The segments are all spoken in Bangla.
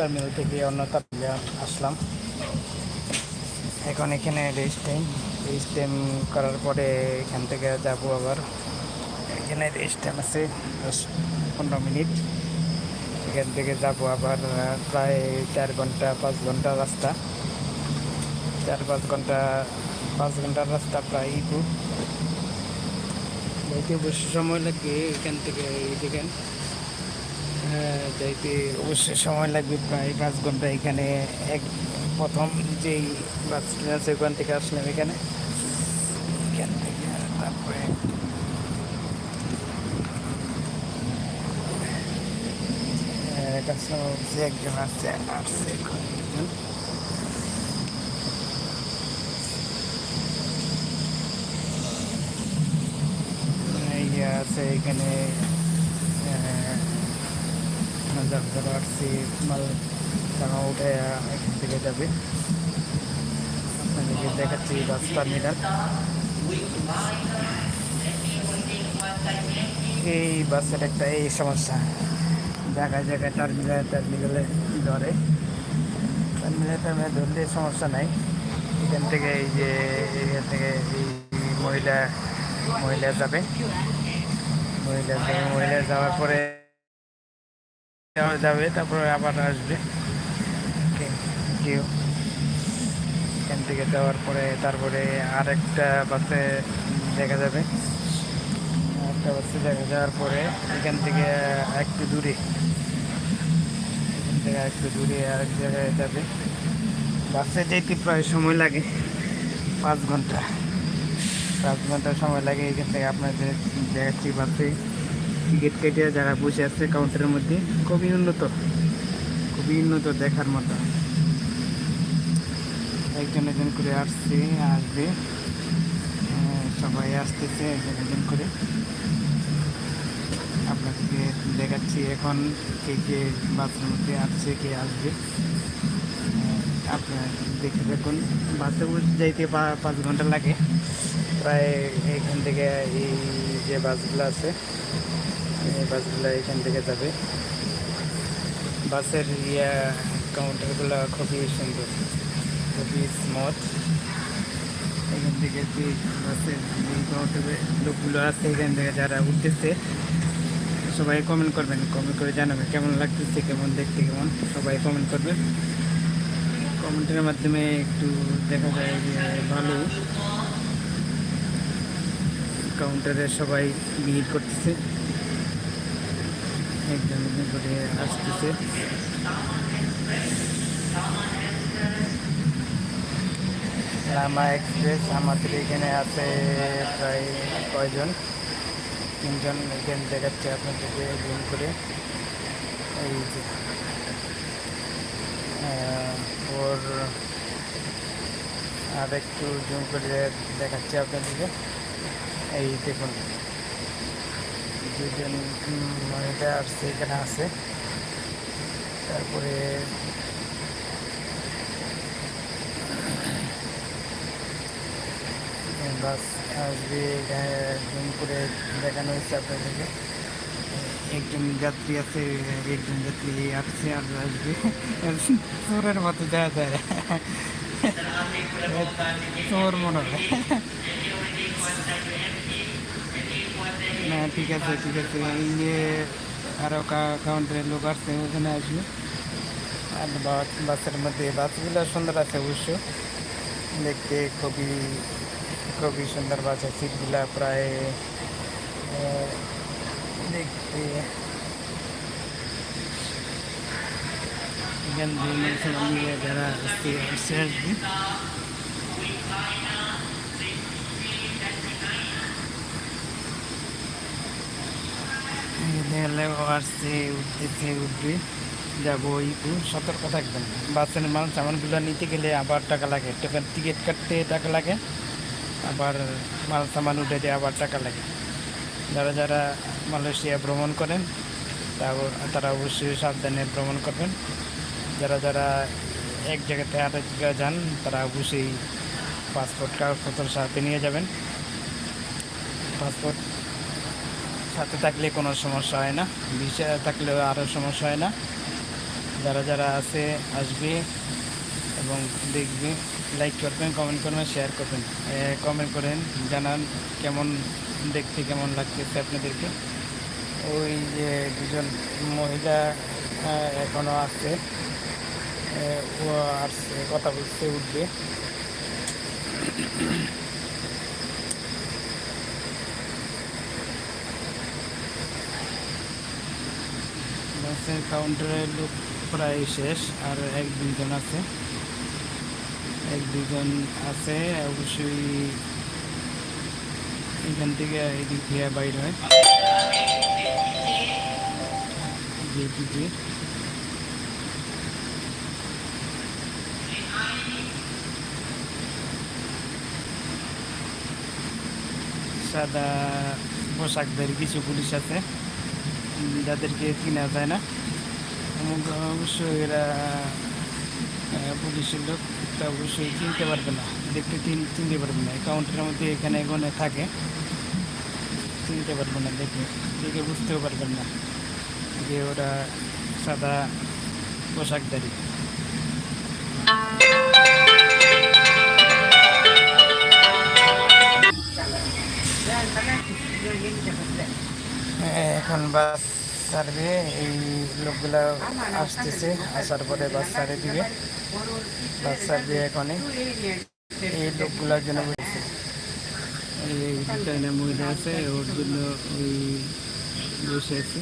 টার্মিনাল থেকে অন্য টার্মিনালে আসলাম। এখন এখানে রেস্ট টাইম রেস্ট টাইম করার পরে এখান থেকে যাব আবার। এখানে রেস্ট টাইম আছে দশ পনেরো মিনিট। এখান থেকে যাব আবার প্রায় চার ঘণ্টা, পাঁচ ঘণ্টা রাস্তা। চার, পাঁচ ঘণ্টা, পাঁচ ঘণ্টার রাস্তা প্রায় দূর। যাইতে অবশ্য সময় লাগে এখান থেকে দেখেন। যাইতে অবশ্যই সময় লাগবে প্রায় পাঁচ ঘণ্টা এখানে। এক, প্রথম যেই বাস আছে ওখান থেকে আসলাম এখানে। এখান থেকে তারপরে কাস্টমার একজন আসছে আসছে আছে এখানে। যারা মাল জামা উঠে এখান থেকে যাবে। আপনাদেরকে দেখাচ্ছি বাস টার্মিনাল। এই বাসের একটা এই সমস্যা। জায়গায় জায়গায় টার্মিনাল টার্মিনালে ধরে। টার্মিনাল টার্মিনাল ধরলে সমস্যা নাই। এখান থেকে এই যে, এখান থেকে এই মহিলা মহিলা যাবে। মহিলা যাবে মহিলা যাওয়ার পরে যাবে, তারপরে আবার আসবে। কেউ এখান থেকে যাওয়ার পরে তারপরে আরেকটা বাসে দেখা যাবে। একটা বাসে দেখা যাওয়ার পরে এখান থেকে একটু দূরে। এখান থেকে একটু দূরে আরেক জায়গায় যাবে। বাসে যেতে প্রায় সময় লাগে, পাঁচ ঘণ্টা। পাঁচ ঘণ্টা সময় লাগে এখান থেকে আপনাদের দেখাচ্ছি বাসে। টিকিট কেটে যারা বসে আছে কাউন্টারের মধ্যে, খুবই উন্নত। খুবই উন্নত দেখার মতো। একজন একজন করে আসছে, আসবে। সবাই আসতেছে একজন একজন করে। আপনাদেরকে দেখাচ্ছি এখন কে কে বাসের মধ্যে আসছে, কে আসবে। আপনার দেখে দেখুন বাসে যাইতে পাঁচ ঘণ্টা লাগে। প্রায় এখান থেকে এই যে বাসগুলো আছে এই বাসগুলো এখান থেকে যাবে। বাসের ইয়া কাউন্টারগুলো খুবই সুন্দর, খুবই স্মুথ এখান থেকে যে বাসের কাউন্টারে লোকগুলো আছে, এখান থেকে যারা উঠতেছে, সবাই কমেন্ট করবেন কমেন্ট করে জানাবেন কেমন লাগতেছে, কেমন দেখতে কেমন, সবাই কমেন্ট করবেন। কমেন্টের মাধ্যমে একটু দেখা যায় যে ভালো। কাউন্টারে সবাই ভিড় করতেছে। একজন করে আসতেছে। লামা এক্সপ্রেস আমাদের এখানে আছে প্রায় কয়জন? তিনজন এখানে দেখাচ্ছে আপনাদেরকে জুম করে। এই যে ওর আর একটু জুম করে দেখাচ্ছি আপনাদেরকে। এই দেখুন। উম, মহিলা এখানে আছে। তারপরে বাস আসবে জুম করে দেখানো হয়েছে আপনাদেরকে। একজন যাত্রী আছে একজন যাত্রী আসছে আর আসবে। চোরের মতো দেখা যায় চোর মনে হয়। না, ঠিক আছে ঠিক আছে, এই যে আরও কাউন্টারের লোক আসছে, ওখানে আসবে। আর বাস- বাসের মধ্যে বাসগুলো সুন্দর আছে অবশ্য। দেখতে খুবই খুবই সুন্দর বাস আছে, সিটগুলা প্রায় দেখতে। এখান যারা আসছে আসবে দেখলে আসছে, উঠতেছে, উঠবে। যাব একটু সতর্ক থাকবেন। বাসের মাল, সামানগুলো নিতে গেলে আবার টাকা লাগে। টোকেন টিকিট কাটতে টাকা লাগে। আবার মাল, সামান উঠে দিয়ে আবার টাকা লাগে। যারা যারা মালয়েশিয়া ভ্রমণ করেন তারা অবশ্যই সাবধানে ভ্রমণ করবেন। যারা যারা এক জায়গাতে আরেক জায়গায় যান, তারা অবশ্যই পাসপোর্ট কাগজপত্র সাথে নিয়ে যাবেন। পাসপোর্ট সাথে থাকলে কোনো সমস্যা হয় না ভিসা থাকলেও আরও সমস্যা হয় না। যারা যারা আছে আসবে এবং দেখবে লাইক করবেন কমেন্ট করবেন শেয়ার করবেন। কমেন্ট করেন জানান কেমন দেখতে কেমন লাগতেছে আপনাদেরকে। ওই যে দুজন মহিলা আহ, এখনও আছে। ও আসছে কথা বলতে উঠবে। বাসের কাউন্টারের লোক প্রায় শেষ, আর এক দুইজন আছে। এক দুজন আছে, অবশ্যই এখান থেকে এদিক দিয়ে বাইর হয়। সাদা পোশাকধারী কিছু পুলিশ আছে। যাদেরকে চিনা যায় না? এবং অবশ্যই এরা পুলিশের লোক তা অবশ্যই চিনতে পারবে না। দেখতে চিনতে পারবে না। কাউন্টারের মধ্যে এখানে এখানে থাকে। চিনতে পারবে না দেখে। দেখে বুঝতেও পারবেন না যে ওরা সাদা পোশাকধারী। হ্যাঁ, এখন বাস ছাড়বে এই লোকগুলা আসতেছে আসার পরে বাস ছাড়ে দিবে। বাস ছাড়বে এখনই। এই লোকগুলার জন্য বসেছে এই চাইনা মহিলা আছে ওর জন্য ওই বসে আছে।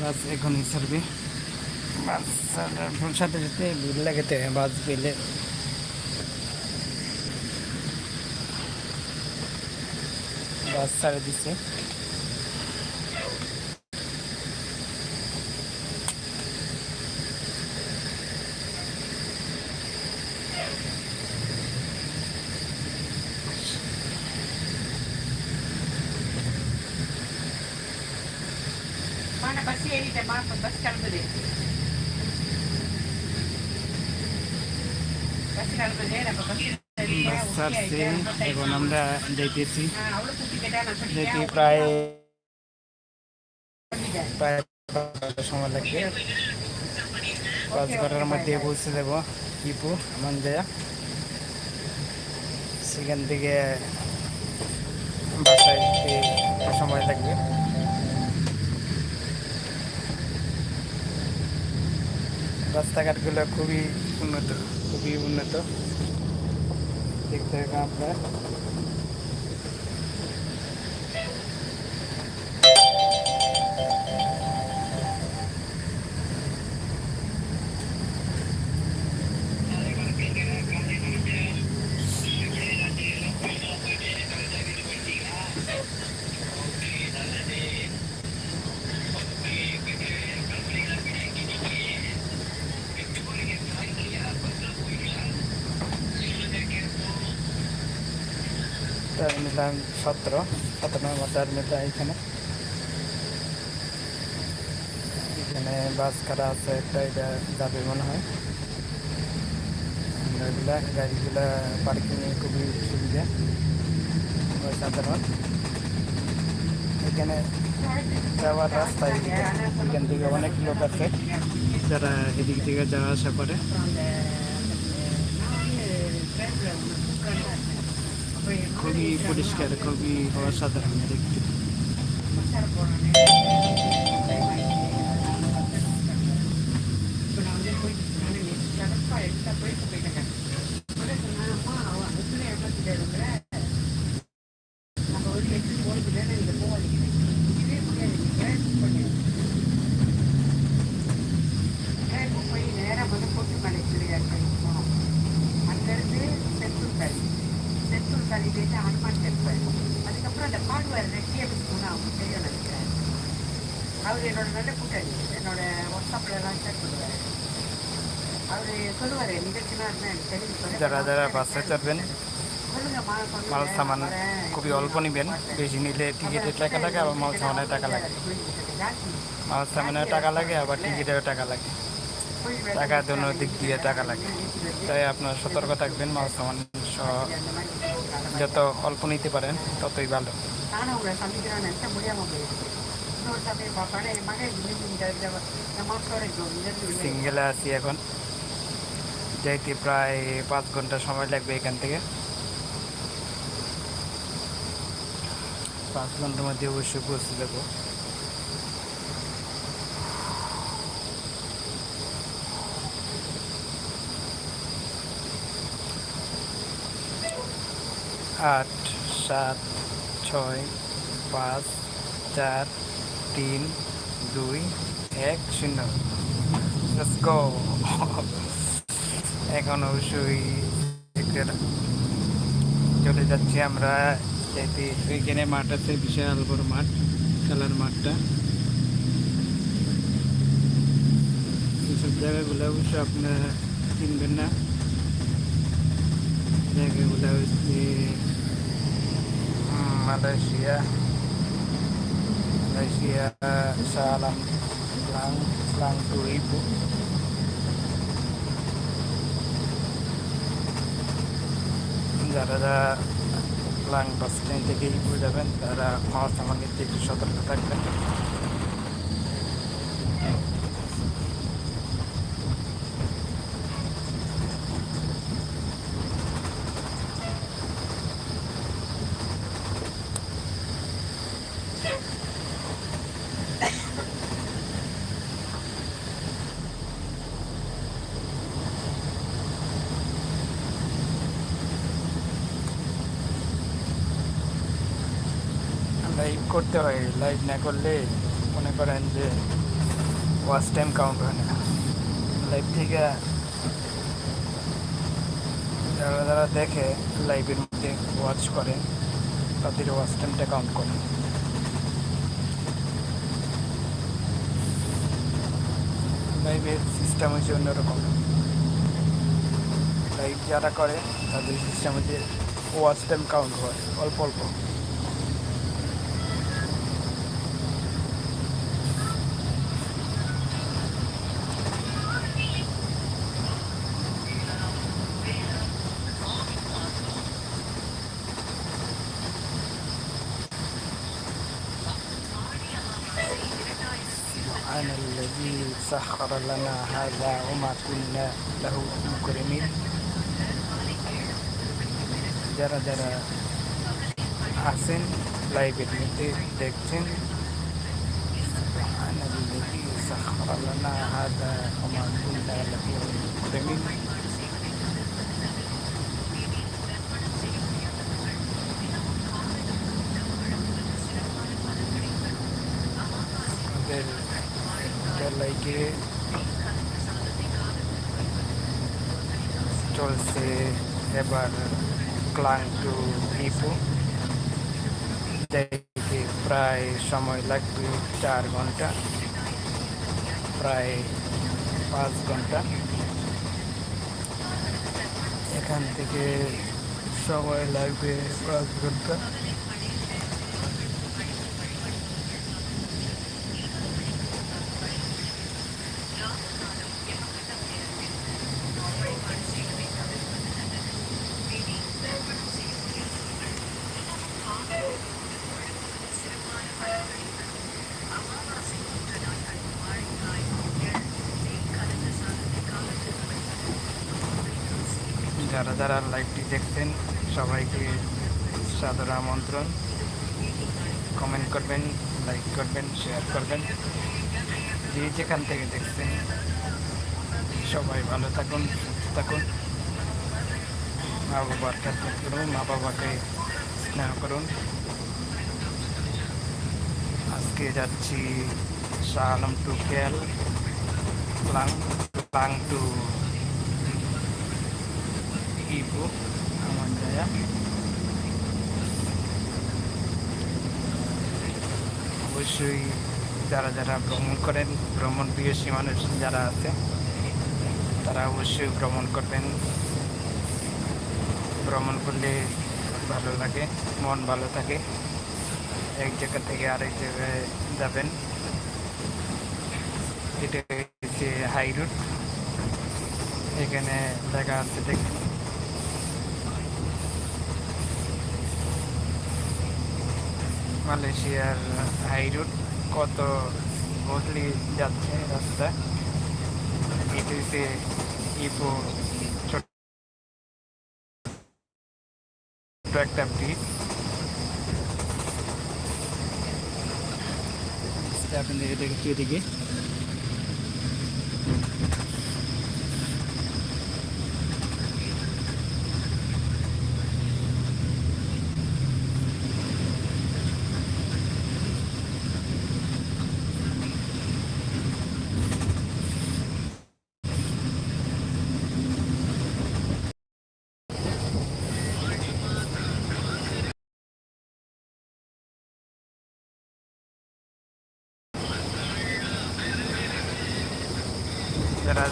বাস এখনই ছাড়বে। বাস সাথে সাথে ভিড় লাগাতে বাস পেলে বাস ছাড়ে দিচ্ছে Mana pasti ini tema pas kalau beli. Pasti kalau beli apa pasti. বাস ছাড়ছে আমরা pergi. যেতে প্রায় প্রায় সময় লাগবে। পাঁচ ঘণ্টার মধ্যে পৌঁছে দেবো ইপু মঞ্জয়া সেখান থেকে বাসায় সময় লাগবে। রাস্তাঘাটগুলো খুবই উন্নত খুবই উন্নত। দেখতে হবে আপনার টার্মিনাল সতেরো সতেরো নম্বর টার্মিনাল এখানে। এখানে বাস কারা আছে, একটা এটা যাবে মনে হয়। এগুলা, গাড়িগুলা পার্কিংয়ে খুবই সুবিধা। সাধারণ এখানে যাওয়ার রাস্তায় এখান থেকে অনেক লোক আছে যারা এদিক থেকে যাওয়া আসা করে। খুবই পরিষ্কার খুবই অসাধারণ দেখতে। তারপরে যারা যারা বাসে চাপবেন, মাল সামান খুবই অল্প নেবেন, বেশি নিলে টিকিটের টাকা লাগে আবার মাল সামানের টাকা লাগে। মাল সামানের টাকা লাগে, আবার টিকিটেরও টাকা লাগে। টাকা দোনো দিক দিয়ে টাকা লাগে। তাই আপনার সতর্ক থাকবেন, মাল সামান সহ যত অল্প নিতে পারেন, ততই ভালো। সিঙ্গেলে আছি এখন। যাইতে প্রায় পাঁচ ঘণ্টা সময় লাগবে এখান থেকে। পাঁচ ঘণ্টার মধ্যে অবশ্যই পৌঁছে যাব। আট, সাত, ছয়, পাঁচ, চার, তিন, দুই, এক, শূন্য। Let's go. এখন অবশ্যই চলে যাচ্ছি আমরা। যেতে মাঠ আছে, বিশাল বড় মাঠ, খেলার মাঠটা। এইসব জায়গাগুলো অবশ্য আপনারা চিনবেন না। জায়গাগুলো হচ্ছে Malaysia. Malaysia Shah Alam Lang Lang to যারা লাং বাস স্ট্যান্ড থেকে ইপো যাবেন তারা আমার সামান্য একটু সতর্ক থাকবেন লাইভ করতে হয় লাইভ না করলে মনে করেন যে ওয়াচ টাইম কাউন্ট হয় না। লাইভ থেকে যারা যারা দেখে লাইভের মধ্যে ওয়াচ করে, তাদের ওয়াচ টাইমটা কাউন্ট করে। লাইভের সিস্টেম হচ্ছে অন্যরকম। লাইভ যারা করে, তাদের সিস্টেম হচ্ছে ওয়াচ টাইম কাউন্ট হয়, অল্প অল্প। سخر لنا هذا وما كنا له مقرنين যারা যারা আছেন লাইভের মধ্যে দেখছেন سبحان الذي سخر لنا هذا وما كنا له مقرنين লাইকে চলছে এবার ক্লাং টু ইপো যাইতে প্রায় সময় লাগবে চার ঘণ্টা, প্রায় পাঁচ ঘণ্টা। এখান থেকে সময় লাগবে পাঁচ ঘণ্টা। যারা লাইভটি দেখছেন, সবাইকে সাদর আমন্ত্রণ। কমেন্ট করবেন লাইক করবেন শেয়ার করবেন। যে যেখান থেকে দেখছেন, সবাই ভালো থাকুন, সুস্থ থাকুন। মা বাবার খেদমত করুন, মা বাবাকে স্নেহ করুন। আজকে যাচ্ছি শাহ আলম টু কেল প্লাং প্লাং টু ibu aman jaya অবশ্যই যারা যারা ভ্রমণ করেন, ভ্রমণ প্রিয়সী মানুষ যারা আছে, তারা অবশ্যই ভ্রমণ করবেন। ভ্রমণ করলে ভালো লাগে, মন ভালো থাকে। এক জায়গা থেকে আরেক জায়গায় যাবেন। এটা হচ্ছে হাই রুট। এখানে লেখা আছে দেখুন মালয়েশিয়ার হাই রোড, কত বদলি যাচ্ছে রাস্তা। এটিতে ইপো ছোট্ট একটা ব্রিজ আপনাদের দেখছি এদিকে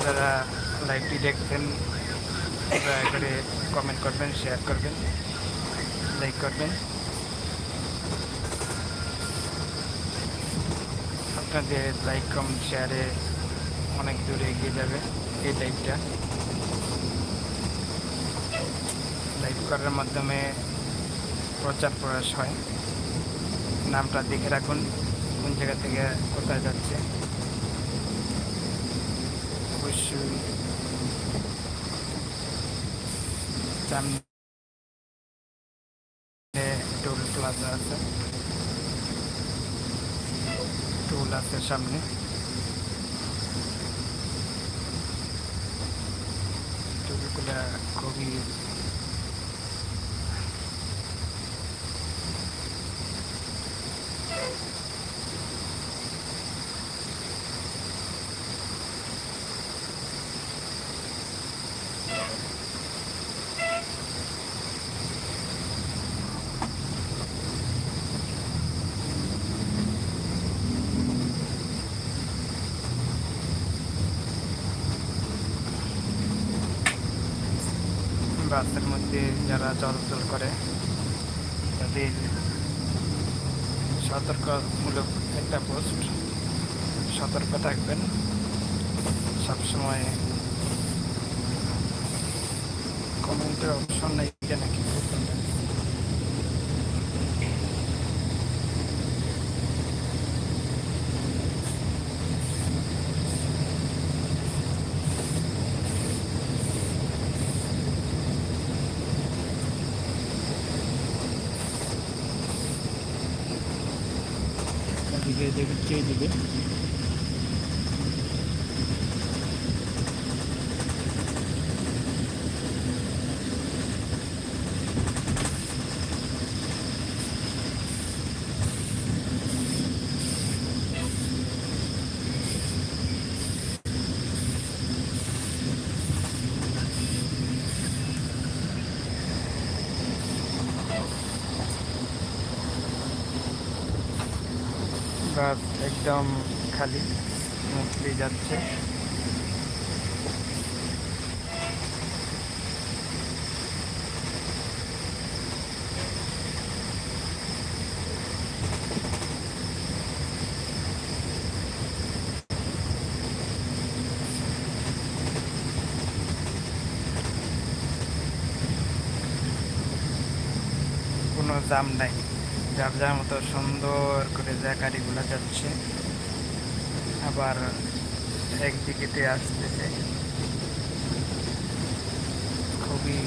যারা লাইভটি দেখছেন দয়া করে কমেন্ট করবেন শেয়ার করবেন লাইক করবেন। আপনাদের লাইক কমেন্ট শেয়ারে অনেক দূরে এগিয়ে যাবে এই লাইভটা লাইভ করার মাধ্যমে প্রচার প্রয়াস হয়। নামটা দেখে রাখুন, কোন জায়গা থেকে কোথায় যাচ্ছে। সামনে টোল প্লাজা আছে। টোল আছে সামনে। টোলগুলা খুবই বাসের মধ্যে যারা চলাচল করে, তাদের সতর্কমূলক একটা পোস্ট। সতর্ক থাকবেন। সবসময় কমেন্টের অপশন নেই কেন কি করবেন না। এদিকে দেখছি এদিকে বাস একদম খালি স্মুথলি যাচ্ছে। কোনো জাম নাই। যার যার মতো সুন্দর করে গাড়িগুলো যাচ্ছে, আবার একদিকেতে আসতেছে। খুবই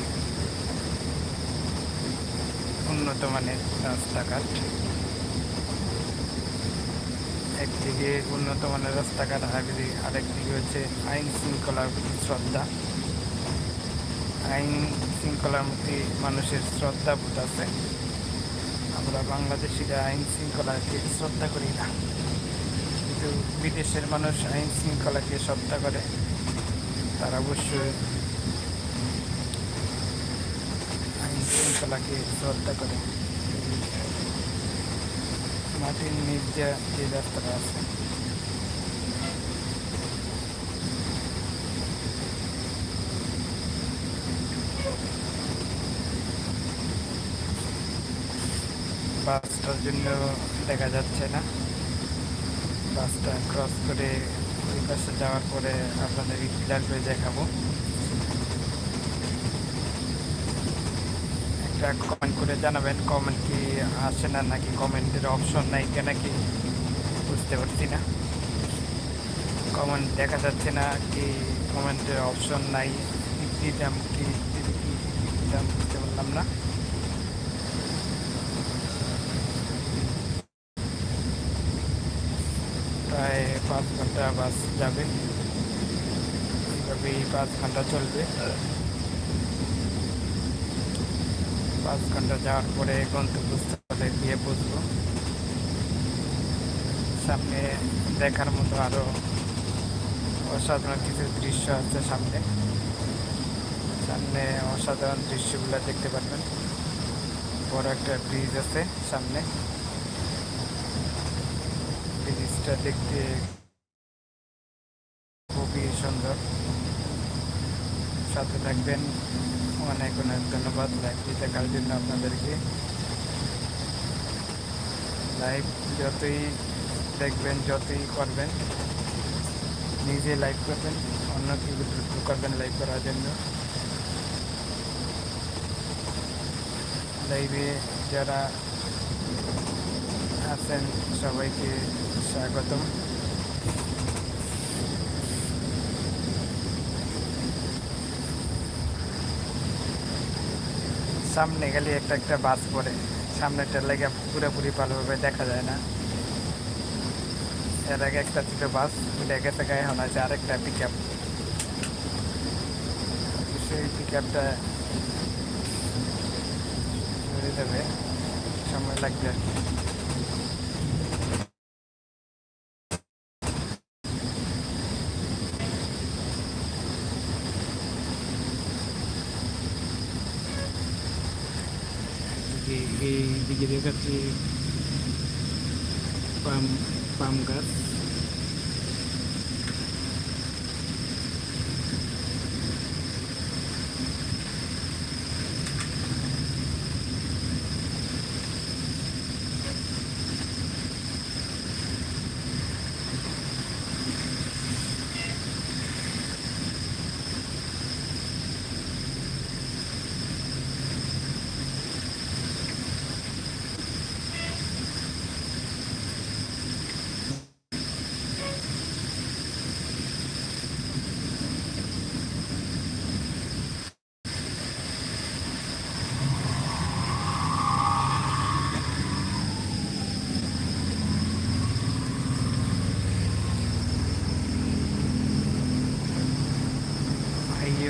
উন্নত মানের রাস্তাঘাট। একদিকে উন্নত মানের রাস্তাঘাট, আরেকদিকে আরেকদিকে হচ্ছে আইন শৃঙ্খলার প্রতি শ্রদ্ধা। আইন শৃঙ্খলার প্রতি মানুষের শ্রদ্ধা বোধ আছে। আমরা বাংলাদেশিরা আইন শৃঙ্খলাকে শ্রদ্ধা করি না। কিন্তু বিদেশের মানুষ আইন শৃঙ্খলাকে শ্রদ্ধা করে, তারা অবশ্যই আইন শৃঙ্খলাকে শ্রদ্ধা করে। মাটির নির্যা যে যাত্রা আছে। বাসটার জন্য দেখা যাচ্ছে না। বাসটা ক্রস করে ওই পাশে যাওয়ার পরে আপনাদের ক্লিয়ার করে দেখাবো। একটা কমেন্ট করে জানাবেন কমেন্ট কি আসে না নাকি? কমেন্টের অপশন নাই কেন কি বুঝতে পারছি না। কমেন্ট দেখা যাচ্ছে না কি কমেন্টের অপশন নাই। কি? দিতাম কি বুঝতে পারলাম না। প্রায় পাঁচ ঘণ্টা বাস যাবে। এইভাবেই পাঁচ ঘণ্টা চলবে। পাঁচ ঘণ্টা যাওয়ার পরে গন্তব্যস্থলে গিয়ে বসবো। সামনে দেখার মতো আরও অসাধারণ কিছু দৃশ্য আছে সামনে। সামনে অসাধারণ দৃশ্যগুলো দেখতে পারবেন। বড় একটা ব্রিজ আছে সামনে। ব্রিজটা দেখতে খুবই সুন্দর। সাথে থাকবেন। অনেক অনেক ধন্যবাদ লাইভটি দেখার জন্য আপনাদেরকে। লাইভ যতই দেখবেন, যতই করবেন, নিজে লাইভ করবেন অন্য কেউ করবেন লাইভ করার জন্য। লাইভে যারা আছেন, সবাইকে স্বাগতম সামনে গেলে একটা একটা বাস পড়ে। সামনেটা লেগে পুরোপুরি ভালোভাবে দেখা যায় না। এর আগে একটা ছিল বাস উঠে গেছে গায়ে হন আছে আরেকটা পিক আপ সেই পিক আপটা দেবে। সময় লাগবে আর কি। এই এই দিকে দেখাচ্ছি পাম পাম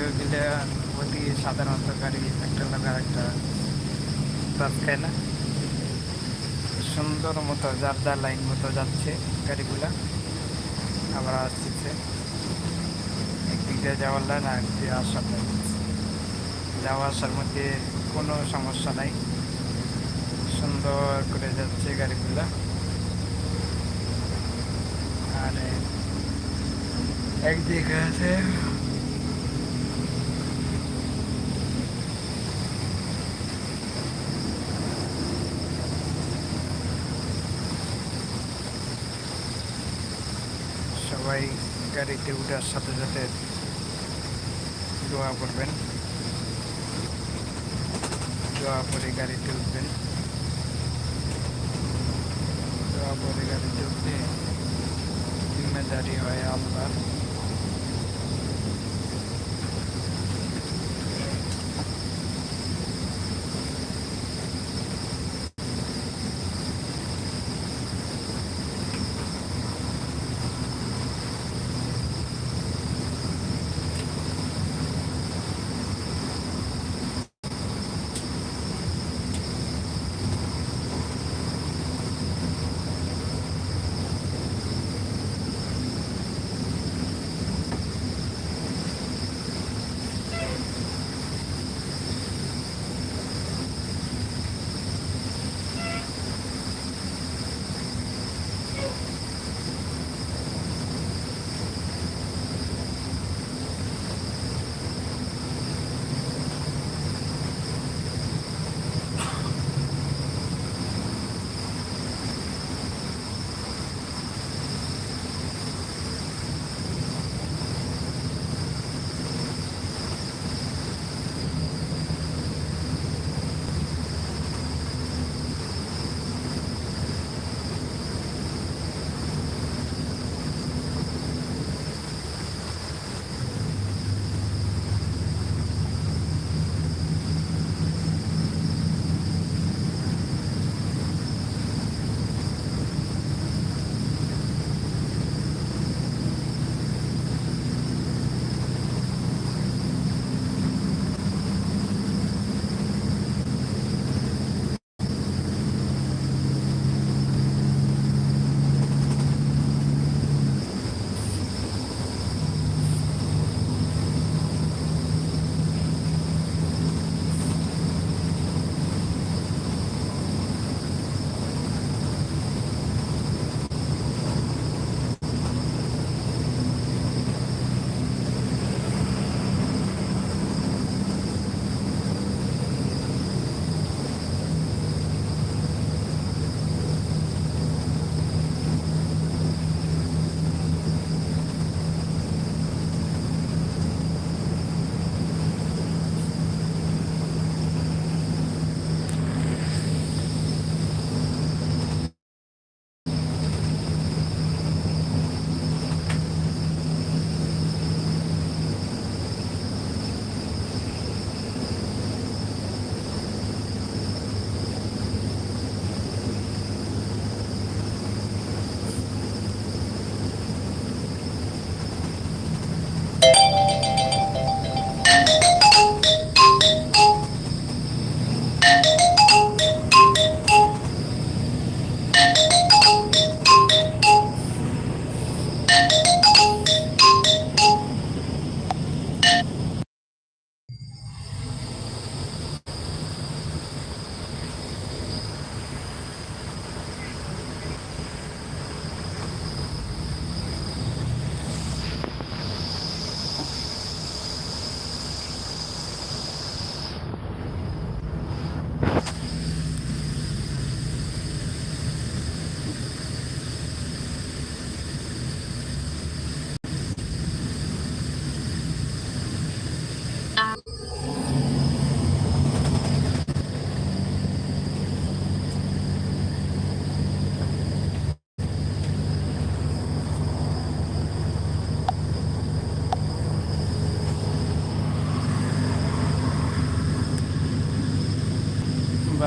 হাইওয়েগুলো অতি সাধারণত গাড়ি একটা একটা বাস খায় না। সুন্দর মতো যার যার লাইন মতো যাচ্ছে গাড়িগুলা। আবার আসতেছে একদিক দিয়ে যাওয়ার লাইন আর একদিকে আসার লাইন যাওয়া আসার মধ্যে কোনো সমস্যা নাই। সুন্দর করে যাচ্ছে গাড়িগুলা। আর, একদিকে আছে। সবাই গাড়িতে উঠার সাথে সাথে দোয়া করবেন। দোয়া করে গাড়িতে উঠবেন দোয়া করে গাড়িতে উঠলে জিম্মেদারি হয় আল্লাহ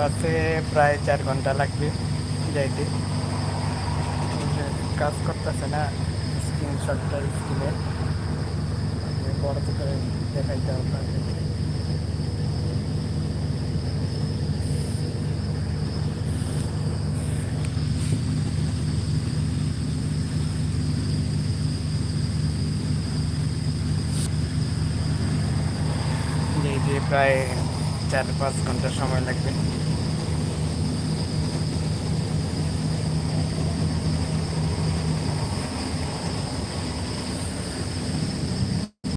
বাসে প্রায় চার ঘণ্টা লাগবে যাইতে। কাজ করতেছে না স্ক্রিনশটটা স্ক্রিনে। বড় করে দেখাইতে হবে প্রায় চার পাঁচ ঘণ্টা সময় লাগবে।